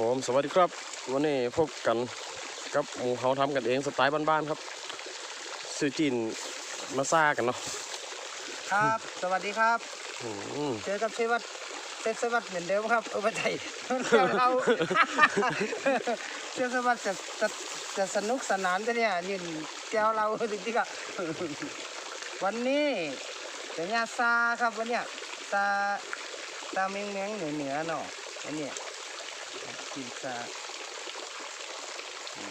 ผมสวัสดีครับ วันนี้พบกันกับหมูเขาทำกันเองสไตล์บ้านๆครับ ซื้อจีนมาซ่ากันเนาะครับ สวัสดีครับอืมเจอกับเชวัตเชฟสวัสดิ์เหมือนเดิมครับเออไม่ใช่เราเชฟสวัสดิ์จะจะจะสนุกสนานจะเนี่ยยืนเจ้าเราจริงๆอะวันนี้จะเนี่ยซาครับวันเนี้ยซาซาเมียงเมียงเหนือเหนือๆเนาะอันเนี้ ยกินซาอื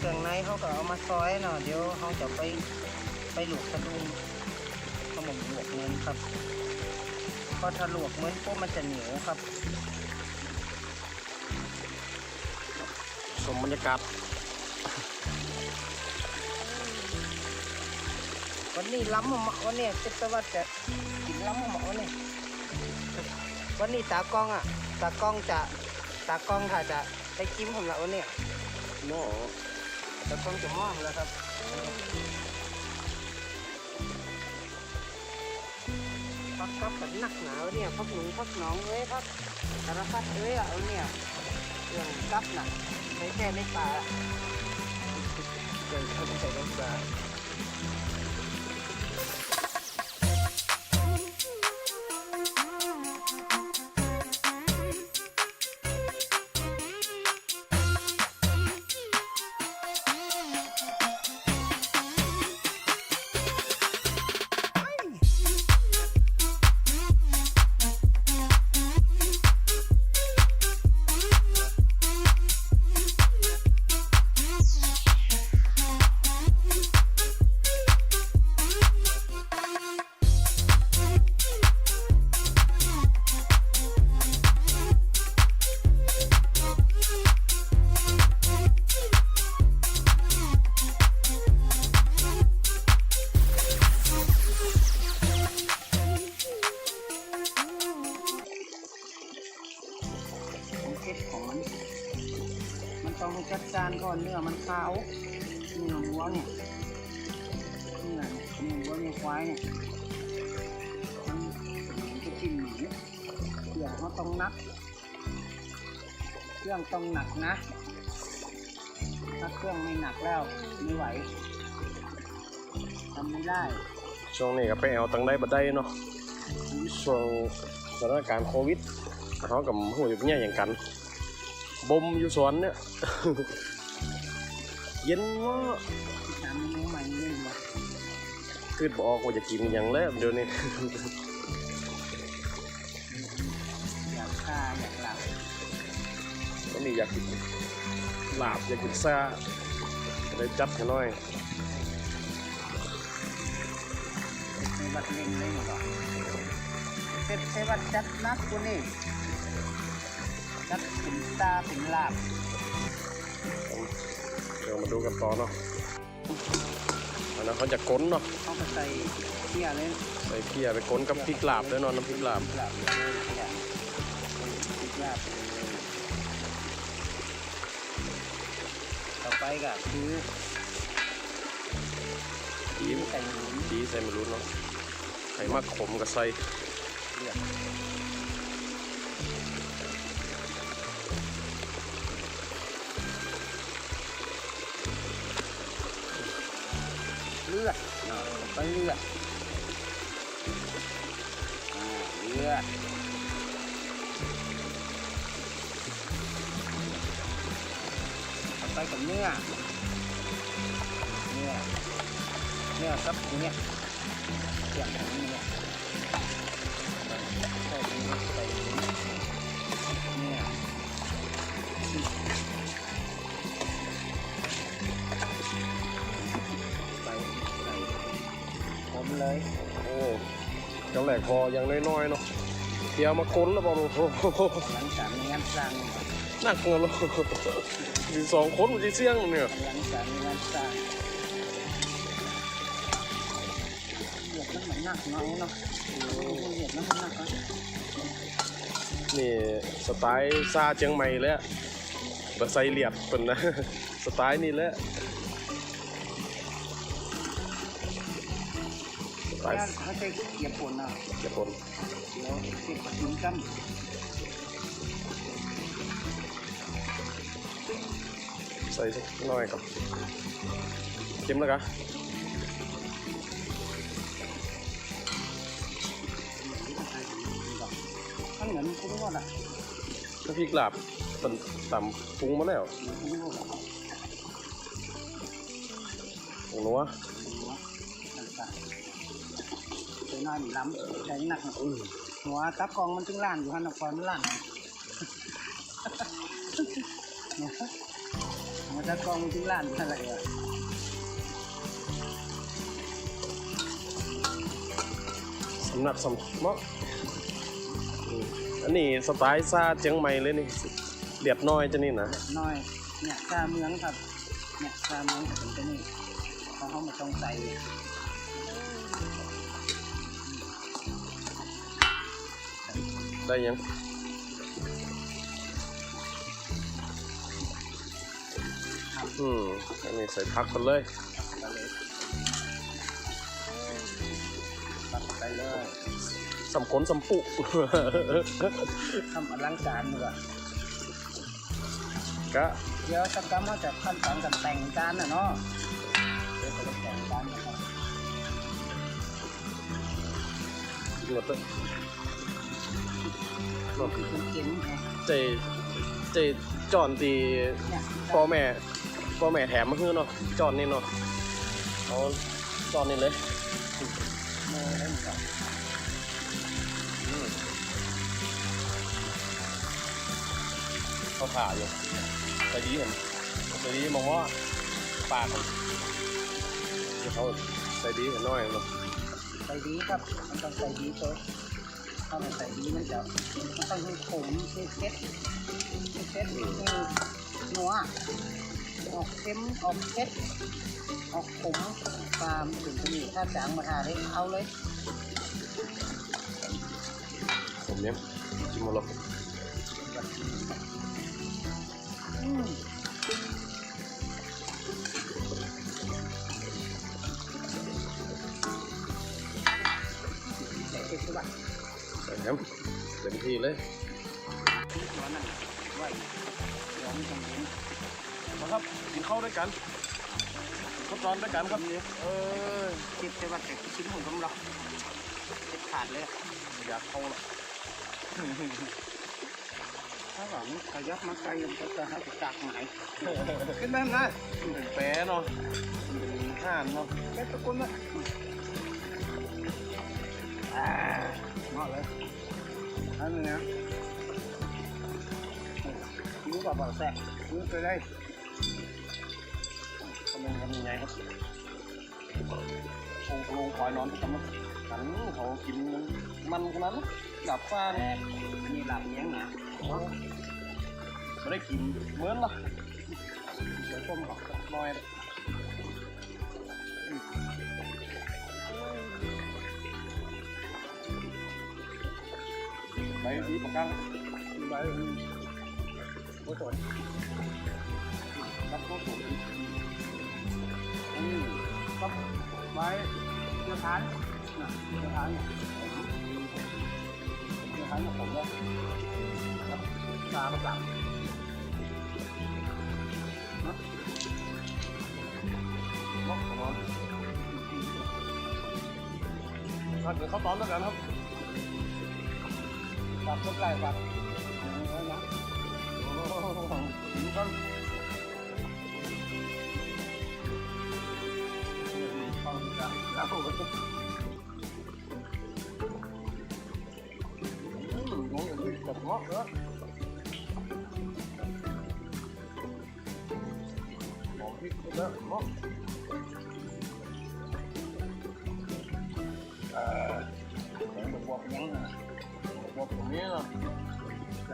เอ่อเครื่องในเขาก็เอามาซอยเนาะเดี๋ยวเขาจะไปไปหลวกสะดุ้งเขาบอกหลวกเงินครับเพราะถ้าหลวกเงินปุ๊บมันจะเหนียวครับชมบรรยากาศวันนี้ล้ำมาวันนี้คิดซะว่าจะกินล้ำมาวันนี้วันนี้ตากล้องอะ ตากล้องจะตากล้องค่ะจะไปจิ้มผมละวันนี้เน แต่ต้องจะมองแล้วครับพักกับกันหนักหนาวเนี่ยพักหนุ่มพักหน้องเอ้ยพักสารพัดเอ้ยอะเอาเนี่ยเรื่องกับน่ะใช้แค่ในป่าเกิดเข้าไปใส่ในป่า ควายเนี่ยมันมันจะกินหมูเครื่องเขาต้องนัก เครื่องต้องหนักนะ ถ้าเครื่องไม่หนักแล้วไม่ไหวทำไม่ได้ช่วงนี้ก็ไปเอาตังได้บัดได้เนาะช่วงสถานการณ์โควิดเขากับหูอยู่เนี่ยอย่างกันบ่มอยู่สวนเนี่ยเย็นว่าทำเมนูใหม่นี่หม ดคือบอกว่าจะกินอย่างแล้วเดี๋ยวนี้ อยากฆ่าอยากหลับก็มีอยากกินลาบอยากกินซ่าเลยจัดให้หน่อยในบัดเล่นเลยหรอเสร็จใช้บัดจัดนักกูนี่จัดปิ่นตาปิ่นลาบเดี๋ยวมาดูกันต่อเนาะอั นนั้นเขาจะก้นเนาะเขาไปใส่เที่ยเลยใส่เกียร์ไปก้นกับพริกลาบด้วยเนาะน้ำพริกลาบลาบเลยเนี่ยพริกลาบเลยต่อไปก็คือดีไก่หมุนดีใส่ไม่รู้เนาะไข่มากขมกับใส่เลือด เลือดเนาะไปเลือ แหลกพออย่างน้อยๆเนาะเดี๋ยวมาค้นแล้วบอกโอ้โหหลังจากมีงานสร้างนักเงินเลยมีสองคนมันจะเสี่ยงเนี่ยหลังจากมีงานสร้างเหยียดมันเหมือนหนักน้อยเนาะเหยียดมันหนักนะนี่สไตล์ซาเจียงใหม่เลยอะบะไซเหลียดเป็นนะสไตล์นี่แหละ ดี๋ยวเก็บกินกันใส่สักหน่อยครับเค็มแล้วกะข้างเหนือมันคุ้มว่าอะน้ำพริกลาบเป็นต่ำปรุงมาแล้วคุ้มว่าอะปรุงนัว ต่างๆตัว น้อยล้ำใจหนักหัวตับกองมันถึงล้านอยู่ฮันนครมันล้านหัวตับกองมันถึงล้านอยู่อะไรอะสำนักสำเนาะอืมอันนี้สไตล์ซาเจียงใหม่เลยนี่เรียบน้อยจะนี่นะน้อยเนี่ยชาเมืองครับเนี่ยชาเมืองถึงจะนี่เขาเขามาต้องใส่ ได้ยังอืมอันนี้ใส่พักกันเลยไปเลยตัดไปเลยสำขนสำปุทำอลังการดีกว่ากะเดี๋ยวสักกรรมเขาจะขั้นตอนการแต่งจานนะเนาะเดี๋ยวจะแต่งจานนะครับหมดเลย นอนคุณเก่งไงเจเจจอนตีเนี่ยพ่อแม่พ่อแม่แถมมาคือเนาะจอนนี่เนาะเอาจอนนี่เลยโมเล่นก่อนอืมเขาขาอยู่ใส่ดีเห็นใส่ดีมองว่าปากมันเดี๋ยวเขาใส่ดีเห็นน้อยเนาะใส่ดีครับมันต้องใส่ดีตัว ถ้ามันใส่ดีมันจะมันต้องมีขมมีเผ็ดมีเผ็ดให้นัวออกเค็มออกเค็ดออกขมตามถึงจะมีถ้าจางมาทาเลยเอาเลยผมเนี้ยกินมาหรอ ใส่แฮมเต็มที่เลยร้อนนั่นไว้ร้อนจังเลยมาครับกินข้าวด้วยกันทดลองด้วยกันครับเออคิดใช่ปะแต่ชิ้นผมต้องล็อกเด็ดขาดเลยอยากเข้าละถ้าหวังขยับมาไกลมันก็จะให้ไปจากไหนขึ้นได้ไหมเป็นแปะเนาะเป็นห่านเนาะแค่ตะกุนนะ อ่าเหมาะเลยอันนี้นะรู้ป่ะบ่าวแสกรู้ไปได้กำลังทำยังไงครับโองลงคอยนอนที่กำลังหันเขากินมันขนาดนั้นดับฟ้าแรเนี่ยกอันนี้หลับเลี้ยงนะไม่ได้กินเหมือนละเดี๋ยวต้มกับน้อย ไปดีปากกาใบโอ้โหรับโอ้โหอืมครับใบเนื้อทานนะเนื้อทานเนี่ยเนื้อทานของผมเลยครับตาประจับล็อกของเราพักเดี๋ยวเขาตอนแล้วกันครับ ฝากกดไลค์ฝากเอานะโอ้โ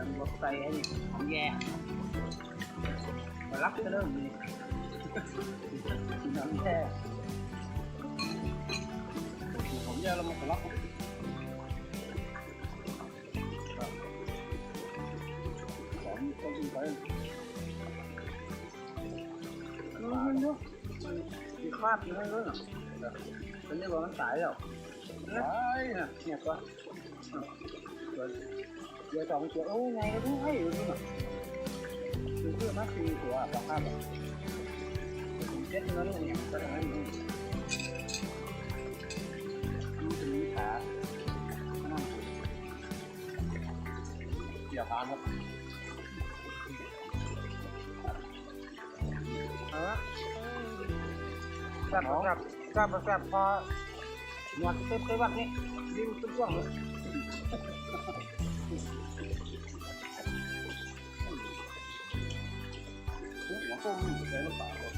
แกงบวบใส่ไอ้นี่หอมแย่มารับจะเริ่มมีน้ำแย่ผมแย่แล้วมันก็รับหอมก็ดีไปมันเยอะมีคราบอยู่ให้ด้วยนะเป็นเรียกว่ามันตายแล้วตายนะเนี่ยก็ เดี๋ยวสองตัวโอ้ไงก็รู้ให้อยู่นี่นะคือเพื่อมาสี่ตัวปลาคาบอะเจ็ดนั้นเนี่ยก็ทำให้มันมันจะมีขาเกี่ยวทานครับเออแซ่บแซ่บแซ่บแซ่บพอหนวดเต็มเต็มวัดนี่ดิ้นตุ้งช่วงเลย หัวต้มใส่น้ำปลาครับ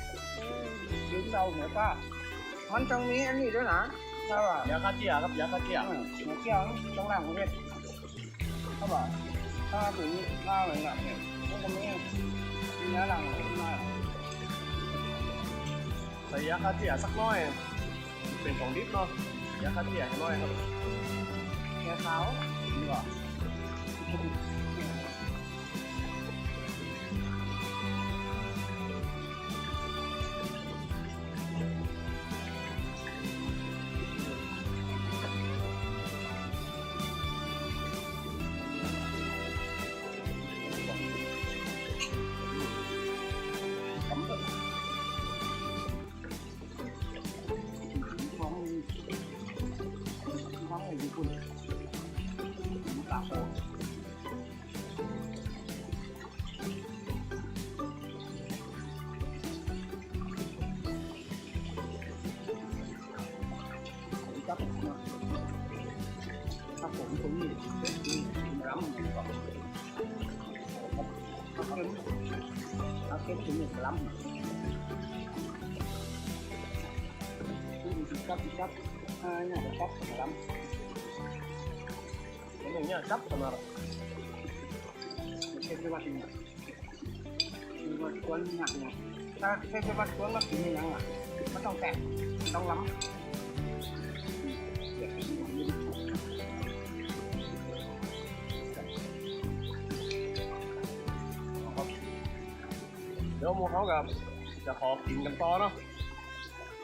ดิ้นเราเหนือป้ามันต้องมีอันนี้ด้วยนะใช่ป่ะยาคาเจียครับยาคาเจียเออหัวเกี่ยวต้องล่างประเทศเขาบอกถ้าถึงข้าวอะไรแบบเนี่ยมันจะมีมีเนื้อหลังขึ้นมาใส่ยาคาเจียสักน้อย เป็นของดิบเนาะยาคาเจียให้น้อยครับ เนื้ รำมันก่อนครับครับครับเก็บถึงหนึ่งรำนี่ครับครับอ่าเนี่ยค ดเก็บไปวัดนี่มีวัดสวนหนักเนี่ยถ้าเก็บไปวัดสวนมากินยังอะมันต้องแตกต้องรำเดี๋ยวหมูเขากับจะขอกินกันต่อเนาะ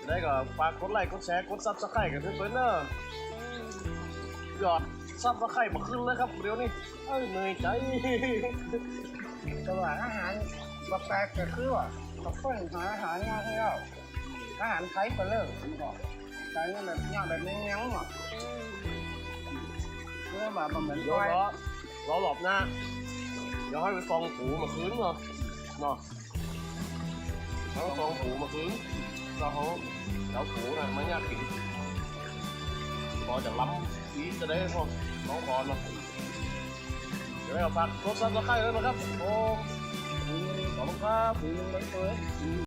ได้ก็ฝากกดไลค์กดแชร์กดซับสไครต์กันเพื่อนๆเนอะยอดซับสไครต์มาขึ้นเลยครับเดี๋ยวนี้เอ้ยเหนื่อยใจแต่ว่าอาหารบักแปลกก็คือว่าบักเฟิ่นหาอาหารยากให้เราอาหารไทยก็เลิกมันก็แต่เนี่ยแบบยากแบบเนี้ยงๆอะเพื่อแบบมันเหมือนเดี๋ยวก้อยรอรอหลบหน้าเดี๋ยวให้ไปฟองผูมาคืนเนาะเนาะ เขาฟองผูมาคืนแล้วเขาเล้วผูน่ะมันยากกินพอจะล้ำอีจะได้พวกน้องบอลเนาเดี๋ยวเราฝากกดซับสไครต์ด้วยนะครับโอ้ขอบคุณครับ